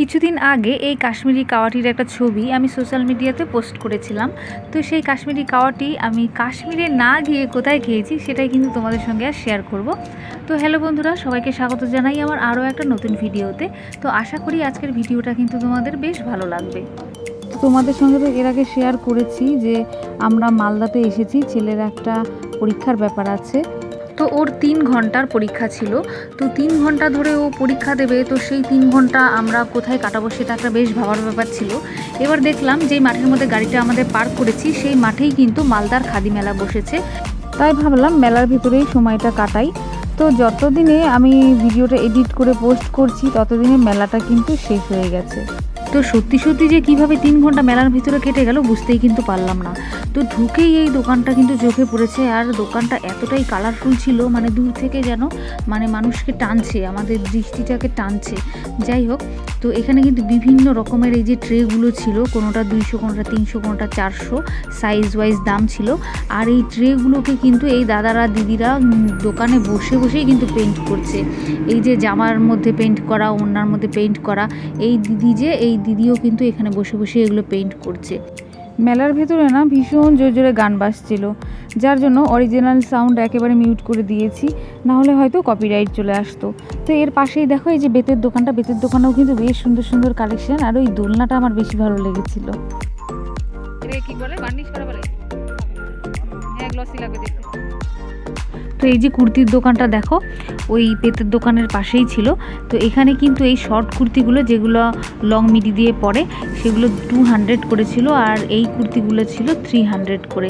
কিছুদিন আগে এই কাশ্মীরি কাওয়াটির একটা ছবি আমি সোশ্যাল মিডিয়াতে পোস্ট করেছিলাম। তো সেই কাশ্মীরি কাওয়াটি আমি কাশ্মীরে না গিয়ে কোথায় খেয়েছি সেটাই কিন্তু তোমাদের সঙ্গে আর শেয়ার করব। তো হ্যালো বন্ধুরা, সবাইকে স্বাগত জানাই আমার আরও একটা নতুন ভিডিওতে। তো আশা করি আজকের ভিডিওটা কিন্তু তোমাদের বেশ ভালো লাগবে। তোমাদের সঙ্গে তো এর আগে শেয়ার করেছি যে আমরা মালদাতে এসেছি, ছেলের একটা পরীক্ষার ব্যাপার আছে। তো ওর তিন ঘণ্টার পরীক্ষা ছিল। তো তিন ঘণ্টা ধরে ও পরীক্ষা দেবে, তো সেই তিন ঘণ্টা আমরা কোথায় কাটাবো সেটা একটা বেশ ভাবার ব্যাপার ছিল। এবার দেখলাম যে মাঠের মধ্যে গাড়িটা আমাদের পার্ক করেছি, সেই মাঠেই কিন্তু মালদার খাদি মেলা বসেছে। তাই ভাবলাম মেলার ভিতরেই সময়টা কাটাই। তো যতদিনে আমি ভিডিওটা এডিট করে পোস্ট করছি, ততদিনে মেলাটা কিন্তু শেষ হয়ে গেছে। তো সত্যি সত্যি যে কীভাবে তিন ঘণ্টা মেলার ভিতরে কেটে গেল বুঝতেই কিন্তু পারলাম না। তো ঢুকেই এই দোকানটা কিন্তু চোখে পড়েছে আর দোকানটা এতটাই কালারফুল ছিল মানে দূর থেকে যেন মানে মানুষকে টানছে, আমাদের দৃষ্টিটাকে টানছে। যাই হোক, তো এখানে কিন্তু বিভিন্ন রকমের এই যে ট্রেগুলো ছিল, কোনোটা দুইশো, কোনোটা তিনশো, কোনোটা চারশো সাইজ ওয়াইজ দাম ছিল। আর এই ট্রেগুলোকে কিন্তু এই দাদারা, দিদিরা দোকানে বসে বসেই কিন্তু পেন্ট করছে। এই যে জামার মধ্যে পেন্ট করা, ওড়নার মধ্যে পেন্ট করা, এই দিদি যে এই দিদিও কিন্তু এখানে বসে বসে এগুলো পেন্ট করছে। মেলার ভেতরে না ভীষণ জোরে জোরে গান বাজছিল যার জন্য অরিজিনাল সাউন্ড একেবারে মিউট করে দিয়েছি না হলে হয়তো কপিরাইট চলে আসতো। তো এর পাশেই দেখো এই যে বেতের দোকানটা বেতের দোকানেও কিন্তু বেশ সুন্দর সুন্দর কালেকশন আর ওই দোলনাটা আমার বেশি ভালো লেগেছিল। কি বলে? বার্নিশ করা বলে? হ্যাঁ গ্লসি লাগবে দেখতে। তো এই যে কুর্তির দোকানটা দেখো ওই পেতের দোকানের পাশেই ছিল। তো এখানে কিন্তু এই শর্ট কুর্তিগুলো যেগুলো লং মিডি দিয়ে পরে, সেগুলো টু হান্ড্রেড করেছিল আর এই কুর্তিগুলো ছিল থ্রি হান্ড্রেড করে।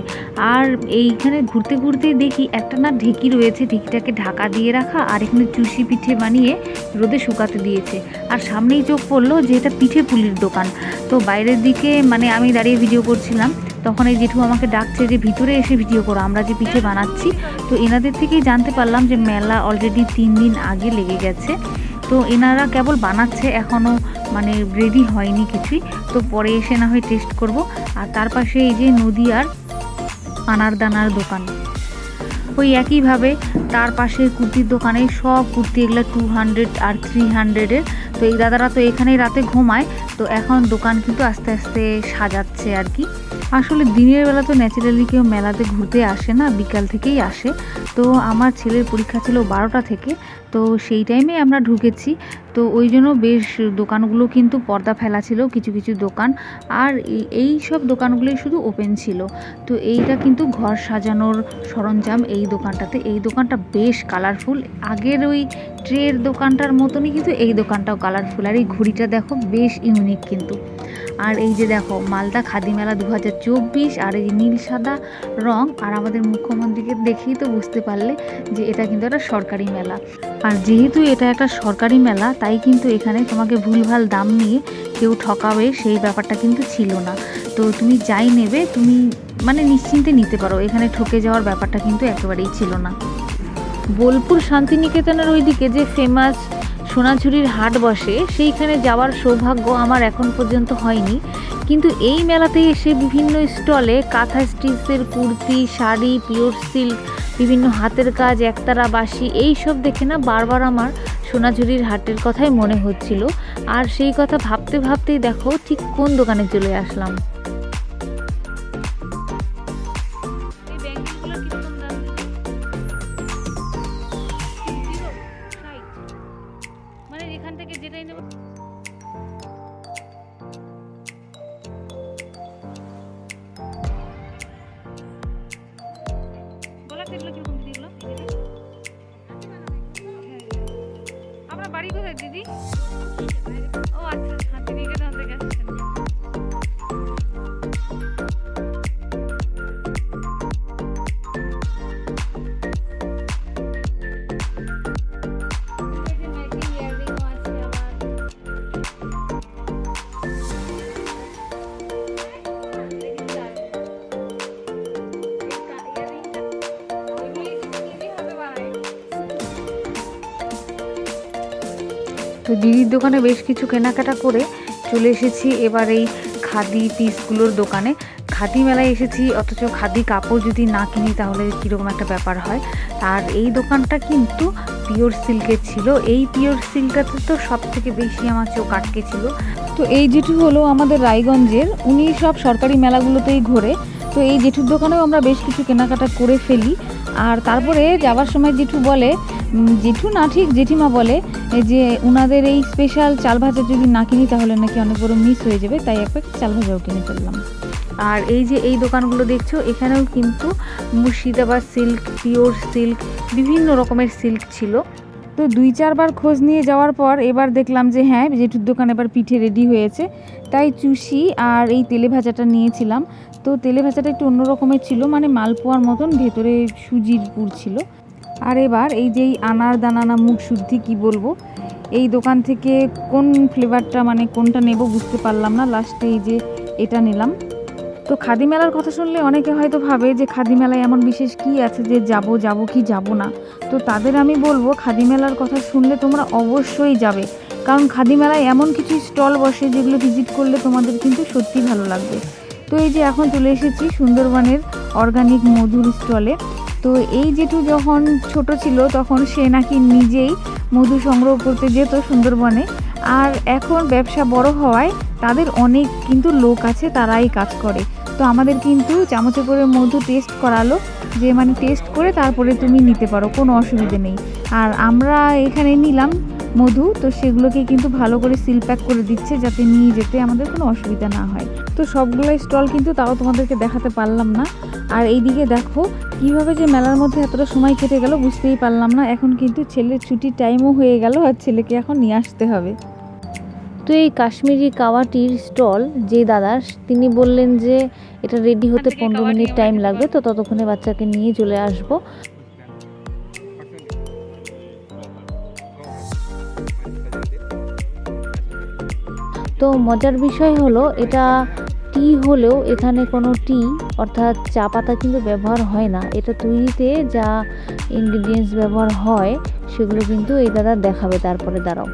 আর এইখানে ঘুরতে ঘুরতেই দেখি একটা না ঢেকি রয়েছে, ঢেকিটাকে ঢাকা দিয়ে রাখা আর এখানে চুষি পিঠে বানিয়ে রোদে শুকাতে দিয়েছে। আর সামনেই চোখ পড়ল যে এটা পিঠে পুলির দোকান। তো বাইরের দিকে মানে আমি দাঁড়িয়ে ভিডিও করছিলাম, তখন এই জেঠু আমাকে ডাকছে যে, ভিতরে এসে ভিডিও করো, আমরা যে পিঠে বানাচ্ছি। তো এনাদের থেকেই জানতে পারলাম যে মেলা অলরেডি তিন দিন আগে লেগে গেছে। তো এনারা কেবল বানাচ্ছে এখনও মানে রেডি হয়নি কিছুই। তো পরে এসে না হয় টেস্ট করব। আর তার পাশে এই যে নদীয়ার আনার দানার দোকান। ওই একইভাবে তার পাশে কুর্তির দোকানে সব কুর্তি, এগুলো টু হান্ড্রেড আর থ্রি হান্ড্রেডের তো এই দাদারা তো এখানেই রাতে ঘুমায়। তো এখন দোকান কিন্তু আস্তে আস্তে সাজাচ্ছে আর কি। আসলে দিনের বেলা তো ন্যাচারালি কেউ মেলাতে ঘুরতে আসে না, বিকাল থেকেই আসে। তো আমার ছেলের পরীক্ষা ছিল বারোটা থেকে, তো সেই টাইমে আমরা ঢুকেছি। তো ওই জন্য বেশ দোকানগুলো কিন্তু পর্দা ফেলা ছিল, কিছু কিছু দোকান। আর এই- সব দোকানগুলোই শুধু ওপেন ছিল। তো এইটা কিন্তু ঘর সাজানোর সরঞ্জাম এই দোকানটাতে। এই দোকানটা বেশ কালারফুল আগের ওই ট্রের দোকানটার মতনই কিন্তু এই দোকানটাও কালারফুল আর এই ঘুড়িটা দেখো বেশ ইউনিক কিন্তু। আর এই যে দেখো, মালদা খাদি মেলা দু হাজার চব্বিশ আর এই নীল সাদা রং। আর আমাদের মুখ্যমন্ত্রীকে দেখেই তো বুঝতে পারলে যে এটা কিন্তু একটা সরকারি মেলা। আর যেহেতু এটা একটা সরকারি মেলা তাই কিন্তু এখানে তোমাকে ভুলভাল দাম নিয়ে কেউ ঠকাবে সেই ব্যাপারটা কিন্তু ছিল না। তো তুমি যাই নেবে, তুমি মানে নিশ্চিন্তে নিতে পারো। এখানে ঠকে যাওয়ার ব্যাপারটা কিন্তু একেবারেই ছিল না। বোলপুর শান্তিনিকেতনের ওইদিকে যে ফেমাস সোনাঝুরির হাট বসে, সেইখানে যাওয়ার সৌভাগ্য আমার এখন পর্যন্ত হয়নি। কিন্তু এই মেলাতে এসে বিভিন্ন স্টলে কাঁথা স্টিচের কুর্তি, শাড়ি, পিওর সিল্ক বিভিন্ন হাতের কাজ, একতারা বাসি এই সব দেখে না বারবার আমার সোনাঝুরির হাটের কথাই মনে হচ্ছিল। আর সেই কথা ভাবতে ভাবতেই দেখো ঠিক কোন দোকানে চলে আসলাম। এগুলো। আপনার বাড়ি কোথায় দিদি ও আচ্ছা শান্তিনিকেতন থেকে আসছেন তো দিদির দোকানে বেশ কিছু কেনাকাটা করে চলে এসেছি এবার এই খাদি পিসগুলোর দোকানে। খাদি মেলায় এসেছি, অথচ খাদি কাপড় যদি না কিনি তাহলে কীরকম একটা ব্যাপার হয়? আর এই দোকানটা কিন্তু পিওর সিল্কের ছিল। এই পিওর সিল্কটাতে তো সব থেকে বেশি আমার চোখ আটকে ছিল। তো এই জেঠু হলো আমাদের রায়গঞ্জের। উনি সব সরকারি মেলাগুলোতেই ঘোরে। তো এই জেঠুর দোকানেও আমরা বেশ কিছু কেনাকাটা করে ফেলি। আর তারপরে যাওয়ার সময় জেঠু বলে জেঠু না ঠিক জেঠিমা বলে যে উনাদের এই স্পেশাল চাল ভাজা যদি না কিনি তাহলে নাকি অনেক বড় মিস হয়ে যাবে তাই এক প্যাকেট চাল ভাজাও কিনে ফেললাম। আর এই যে এই দোকানগুলো দেখছ এখানেও কিন্তু মুর্শিদাবাদ সিল্ক পিওর সিল্ক বিভিন্ন রকমের সিল্ক ছিল। তো দুই চারবার খোঁজ নিয়ে যাওয়ার পর এবার দেখলাম যে হ্যাঁ জেঠুর দোকান এবার পিঠে রেডি হয়েছে। তাই চুষি আর এই তেলে ভাজাটা নিয়েছিলাম। তো তেলে ভাজাটা একটু অন্য রকমের ছিল মানে মালপোয়ার মতন ভেতরে সুজির পুর ছিল। আর এবার এই যে এই আনার দানানা মুখ শুদ্ধি কি বলব? এই দোকান থেকে কোন ফ্লেভারটা মানে কোনটা নেব বুঝতে পারলাম না। লাস্টে এই যে এটা নিলাম। তো খাদি মেলার কথা শুনলে অনেকে হয়তো ভাবে যে খাদি মেলায় এমন বিশেষ কি আছে যে যাব যাব কি যাব না? তো তাদের আমি বলব, খাদি মেলার কথা শুনলে তোমরা অবশ্যই যাবে। কারণ খাদি মেলায় এমন কিছু স্টল বসে যেগুলো ভিজিট করলে তোমাদের কিন্তু সত্যি ভালো লাগবে। তো এই যে এখন চলে এসেছি সুন্দরবনের অর্গানিক মধুর স্টলে। তো এই জেঠু যখন ছোট ছিল, তখন সে নাকি নিজেই মধু সংগ্রহ করতে যেত সুন্দরবনে। আর এখন ব্যবসা বড় হওয়ায় তাদের অনেক কিন্তু লোক আছে, তারাই কাজ করে। তো আমাদের কিন্তু চামচে করে মধু টেস্ট করালো, যে মানে টেস্ট করে তারপরে তুমি নিতে পারো, কোনো অসুবিধে নেই। আর আমরা এখানে নিলাম মধু, তো সেগুলোকে কিন্তু ভালো করে সিল প্যাক করে দিচ্ছে, যাতে নিয়ে যেতে আমাদের কোনো অসুবিধা না হয়। তো সবগুলোই স্টল কিন্তু তাও তোমাদেরকে দেখাতে পারলাম না। আর এইদিকে দেখো কীভাবে যে মেলার মধ্যে এতটা সময় কেটে গেল বুঝতেই পারলাম না। এখন কিন্তু ছেলের ছুটির টাইমও হয়ে গেল আর ছেলেকে এখন নিয়ে আসতে হবে। তো এই কাশ্মীরি কাওয়াটির স্টল যে দাদা তিনি বললেন যে এটা রেডি হতে পনেরো মিনিট টাইম লাগবে তো ততক্ষণে বাচ্চাকে নিয়ে চলে আসব। তো মজার বিষয় হলো এটা টি হলেও এখানে কোনো টি অর্থাৎ চা পাতা কিন্তু ব্যবহার হয় না। এটা তৈরিতে যা ইনগ্রিডিয়েন্টস ব্যবহার হয়, সেগুলো কিন্তু এই দাদা দেখাবে, তারপরে দাঁড়াও।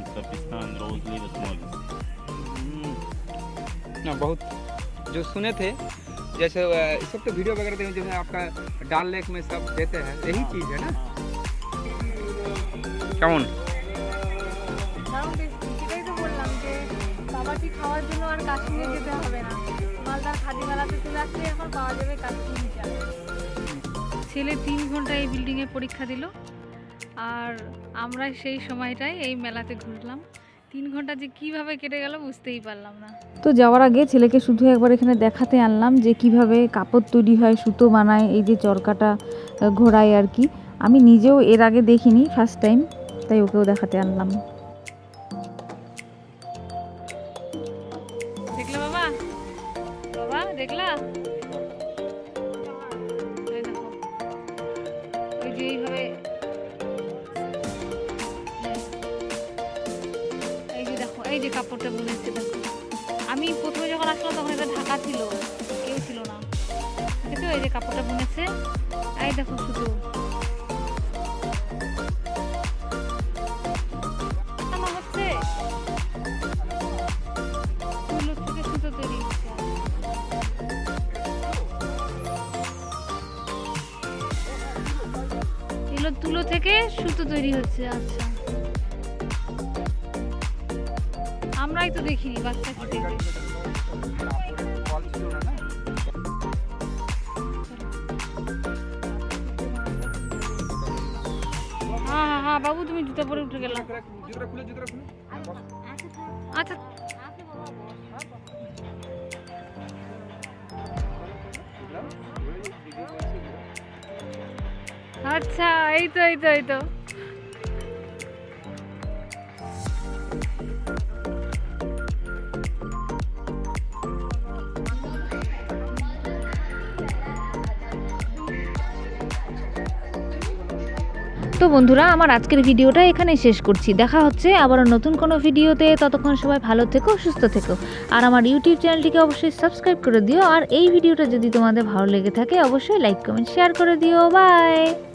काजाबान पाकिस्तान रोज लिव स्मॉल ना बहुत जो सुने थे जैसे अ, इस वक्त वीडियो वगैरह देखें जैसे आपका डाल लेक में सब देते हैं यही चीज़ है ना কেমন কারণ সেটাই তো বললাম যে বাবাটি খাওয়ার জন্য আর কাশ্মীরে যেতে হবে না মালদার খাদি মেলাতে চলে আসলে এখন পাওয়া যাবে কাশ্মীরি চা ছেলে তিন ঘন্টা এই বিল্ডিংয়ে পরীক্ষা দিল আর আমরা সেই সময়টাই এই মেলাতে ঘুরলাম। তিন ঘণ্টা যে কীভাবে কেটে গেল বুঝতেই পারলাম না। তো যাওয়ার আগে ছেলেকে শুধু একবার এখানে দেখাতে আনলাম যে কীভাবে কাপড় তৈরি হয়, সুতো বানায়, এই যে চরকাটা ঘোরায় আর কি। আমি নিজেও এর আগে দেখিনি ফার্স্ট টাইম তাই ওকেও দেখাতে আনলাম। কাপড়টা বুনেছে দেখো আমি প্রথমে যখন আসলাম, তখন এটা ঢাকা ছিল। কেউ ছিল না। দেখেছ? এই যে কাপড়টা বুনেছে। এই দেখো শুধু। তুলো থেকে সুতো তৈরি হচ্ছে আচ্ছা। আমরাই তো দেখিনি না না হ্যাঁ হ্যাঁ হ্যাঁ বাবু, তুমি জুতো পরে উঠে গেলাম আচ্ছা আচ্ছা এই তো এই তো এই তো। তো বন্ধুরা, আমার আজকের ভিডিওটা এখানেই শেষ করছি। দেখা হচ্ছে আবারও নতুন কোনো ভিডিওতে। ততক্ষণ সবাই ভালো থেকো, সুস্থ থেকো। আর আমার ইউটিউব চ্যানেলটিকে অবশ্যই সাবস্ক্রাইব করে দিও। আর এই ভিডিওটা যদি তোমাদের ভালো লেগে থাকে, অবশ্যই লাইক, কমেন্ট, শেয়ার করে দিও। বাই!